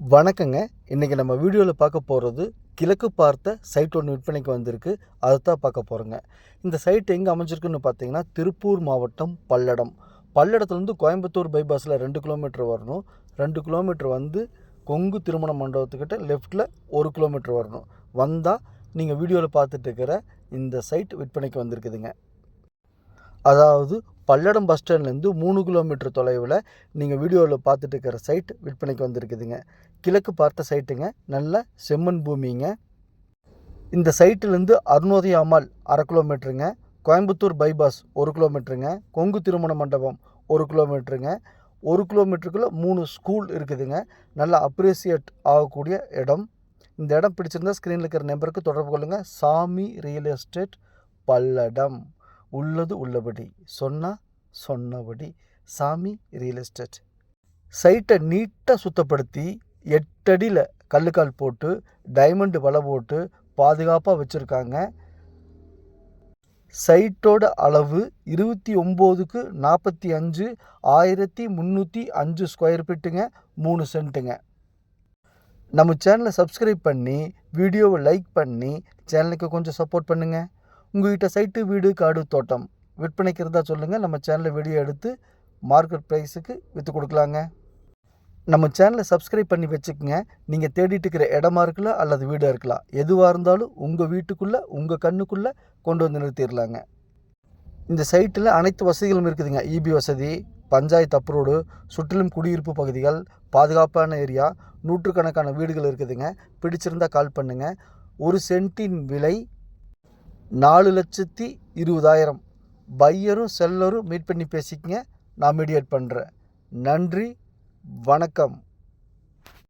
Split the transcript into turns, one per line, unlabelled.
வணக்கங்க. இன்றைக்கி நம்ம வீடியோவில் பார்க்க போகிறது கிழக்கு பார்த்த சைட் ஒன்று விற்பனைக்கு வந்திருக்கு. அதை தான் பார்க்க போகிறோங்க இந்த சைட் எங்கே அமைஞ்சிருக்குன்னு பார்த்தீங்கன்னா திருப்பூர் மாவட்டம் பல்லடம். பல்லடத்துலேருந்து கோயம்புத்தூர் பைபாஸில் ரெண்டு கிலோமீட்டர் வரணும். ரெண்டு கிலோமீட்டர் வந்து கொங்கு திருமண மண்டபத்துக்கிட்ட லெஃப்ட்டில் ஒரு கிலோமீட்டர் வரணும். வந்தால் நீங்கள் வீடியோவில் பார்த்துட்டு இருக்கிற இந்த சைட் விற்பனைக்கு வந்திருக்குதுங்க. அதாவது பல்லடம் பஸ் ஸ்டாண்ட்லேருந்து மூணு கிலோமீட்டர் தொலைவில் நீங்கள் வீடியோவில் பார்த்துட்டு இருக்கிற சைட் விற்பனைக்கு வந்திருக்குதுங்க. கிழக்கு பார்த்த சைட்டுங்க. நல்ல செம்மண் பூமிங்க. இந்த சைட்டிலேருந்து அருணோதய அம்மாள் அரை கிலோமீட்டருங்க. கோயம்புத்தூர் பைபாஸ் ஒரு கிலோமீட்டருங்க. கொங்கு திருமண மண்டபம் ஒரு கிலோமீட்டருங்க. ஒரு கிலோமீட்டருக்குள்ளே மூணு ஸ்கூல் இருக்குதுங்க. நல்ல அப்ரிசியேட் ஆகக்கூடிய இடம். இந்த இடம் பிடிச்சிருந்தா ஸ்க்ரீனில் இருக்கிற நம்பருக்கு தொடர்பு கொள்ளுங்கள் சாமி ரியல் எஸ்டேட் பல்லடம். உள்ளது உள்ளபடி. சொன்னா சொன்னபடி. சாமி ரியல் எஸ்டேட் சைட்டை நீட்டாக சுத்தப்படுத்தி எட்டடியில் கல்லுக்கால் போட்டு டைமண்டு வலை போட்டு பாதுகாப்பாக வச்சுருக்காங்க. சைட்டோட அளவு இருபத்தி ஒம்போதுக்கு நாற்பத்தி அஞ்சு ஆயிரத்தி முந்நூற்றி அஞ்சு ஸ்கொயர் ஃபீட்டுங்க மூணு சென்ட்டுங்க நம்ம சேனலை சப்ஸ்கிரைப் பண்ணி வீடியோவை லைக் பண்ணி சேனலுக்கு கொஞ்சம் சப்போர்ட் பண்ணுங்கள் உங்கள்கிட்ட சைட்டு வீடு காடு தோட்டம். விற்பனைக்கு இருந்தால் சொல்லுங்கள் நம்ம சேனலில் வீடியோ எடுத்து மார்க்கெட் ப்ரைஸுக்கு விற்று கொடுக்கலாங்க. நம்ம சேனலை சப்ஸ்கிரைப் பண்ணி வச்சுக்கோங்க. நீங்கள் தேடிட்டு இருக்கிற இடமா இருக்கலாம் அல்லது வீடாக இருக்கலாம். எதுவாக இருந்தாலும் உங்கள் வீட்டுக்குள்ளே உங்கள் கண்ணுக்குள்ளே கொண்டு வந்து நிறுத்திடலாங்க இந்த சைட்டில் அனைத்து வசதிகளும் இருக்குதுங்க. இபி வசதி பஞ்சாயத்து அப்ரோடு சுற்றிலும் குடியிருப்பு பகுதிகள் பாதுகாப்பான ஏரியா நூற்றுக்கணக்கான வீடுகள் இருக்குதுங்க. பிடிச்சிருந்தால் கால் பண்ணுங்கள் ஒரு சென்ட்டின் விலை நாலு லட்சத்தி இருபதாயிரம். பையரும் செல்லரும் மீட் பண்ணி பேசிக்கங்க. நான் மீடியேட் பண்ணுறேன் நன்றி. வணக்கம்.